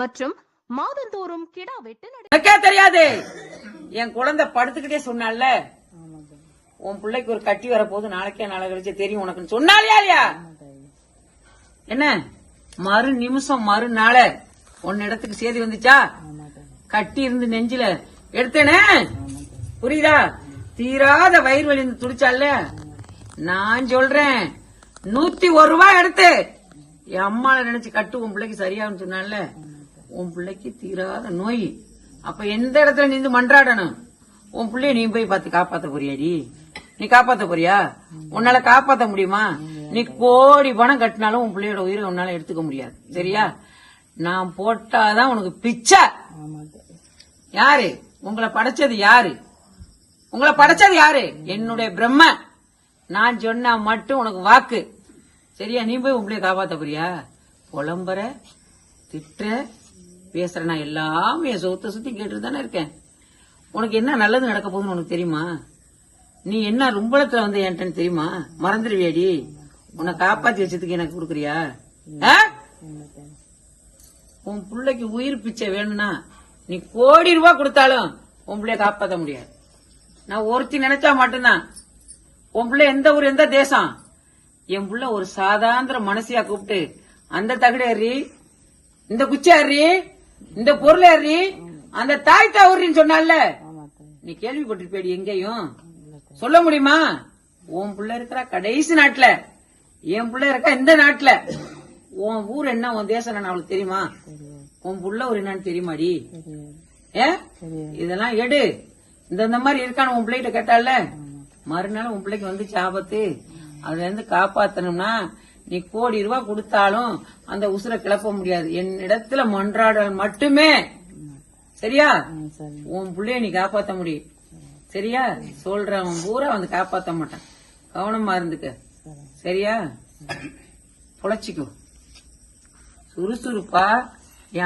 மற்றும் மாதந்தோறும் கிடா வெட்டு எனக்கே தெரியாது. என் குழந்தை படுத்துக்கிட்டே சொன்னால உன் பிள்ளைக்கு ஒரு கட்டி வர போது நாளைக்கே நாளை கழிச்சு தெரியும் உனக்குன்னு. சொன்னாலியா இல்லையா? என்ன? மறு நிமிஷம் மறுநாள உன் இடத்துக்கு சேதி வந்துச்சா? கட்டி இருந்து நெஞ்சில. எடுத்தேனே? புரியுதா? தீராத வயிறு வலி துடிச்சால நான் சொல்றேன். நூத்தி ஒரு ரூபாய் எடுத்து. என் அம்மால நினைச்சு கட்டு உன் பிள்ளைக்கு சரியாகும் சொன்னால உன் பிள்ளைக்கு தீராத நோய். அப்ப எந்த இடத்துல நின்று மன்றாடணும்? உன் பிள்ளைய நீ போய் பார்த்து காப்பாத்த போறியாடி? நீ காப்பாத்த போறியா? உன்னால காப்பாத்த முடியுமா? நீ கோடி பணம் கட்டினாலும் உன் பிள்ளையோட உயிரை உன்னால எடுத்துக்க முடியாது. சரியா? நான் போட்டாதான் உனக்கு பிச்சை. யாரு? உங்களை படைச்சது யாரு? உங்களை படைச்சது யாரு? என்னுடைய பிரம்ம. நான் சொன்னா மட்டும் உனக்கு வாக்கு. சரியா? நீ போய் உங்களைய காப்பாத்த போறியா? புலம்புற திட்டுற பேசுற நான் எல்லாமே என் சொத்தை சுத்தி கேட்டுட்டு தானே இருக்கேன். உனக்கு என்ன நல்லது நடக்க போகுதுன்னு உனக்கு தெரியுமா? நீ என்ன ரும்பளத்துல வந்து என்கிட்ட தெரியுமா? மறந்துடுவியாடி. உன்னை காப்பாத்தி வச்சதுக்கு எனக்கு கொடுக்குறியா? ஆ? உன் பிள்ளைக்கு உயிர் பிச்சை வேணும்னா நீ கோடி ரூபாய் கொடுத்தாலும் உன் பிள்ளைய காப்பாற்ற முடியாது. நான் ஒருத்தி நினைச்சா மட்டும்தான். உன் பிள்ளை எந்த ஊர் எந்த தேசம்? என் புள்ள ஒரு சாதாந்திர மனசியா கூப்பிட்டு அந்த தகடு ஏறி இந்த குச்சி ஏறி இந்த பொருள் ஏறி அந்த தாய் தவறின்னு சொன்னால நீ கேள்விப்பட்டிருப்பேடி எங்கேயும். சொல்ல முடியுமா? உன் புள்ள இருக்கிற கடைசி நாட்டுல. என் புள்ள இருக்கா இந்த நாட்டுல. உன் ஊர் என்ன? உன் தேசம் என்ன அவளுக்கு தெரியுமா? உன் புள்ள ஒரு என்னன்னு தெரியுமாடி? ஏ? இதெல்லாம் எடு. இந்த இந்த மாதிரி இருக்கான்னு உன் பிள்ளைகிட்ட கேட்டால மறுநாள் உன் பிள்ளைக்கு வந்துச்சு ஆபத்து அதுல இருந்து காப்பாத்தணும்னா நீ கோடி ரூபாய் கொடுத்தாலும் அந்த உசுரை கிளப்ப முடியாது. என் இடத்துல மன்றாட மட்டுமே. சரியா? உன் பிள்ளைய நீ காப்பாத்த முடியும். சரியா? சொல்றவன் பூரா வந்து காப்பாத்த மாட்டான். கவனமா இருந்துக்க. சரியா? பொழைச்சிக்கோ சுறுசுறுப்பா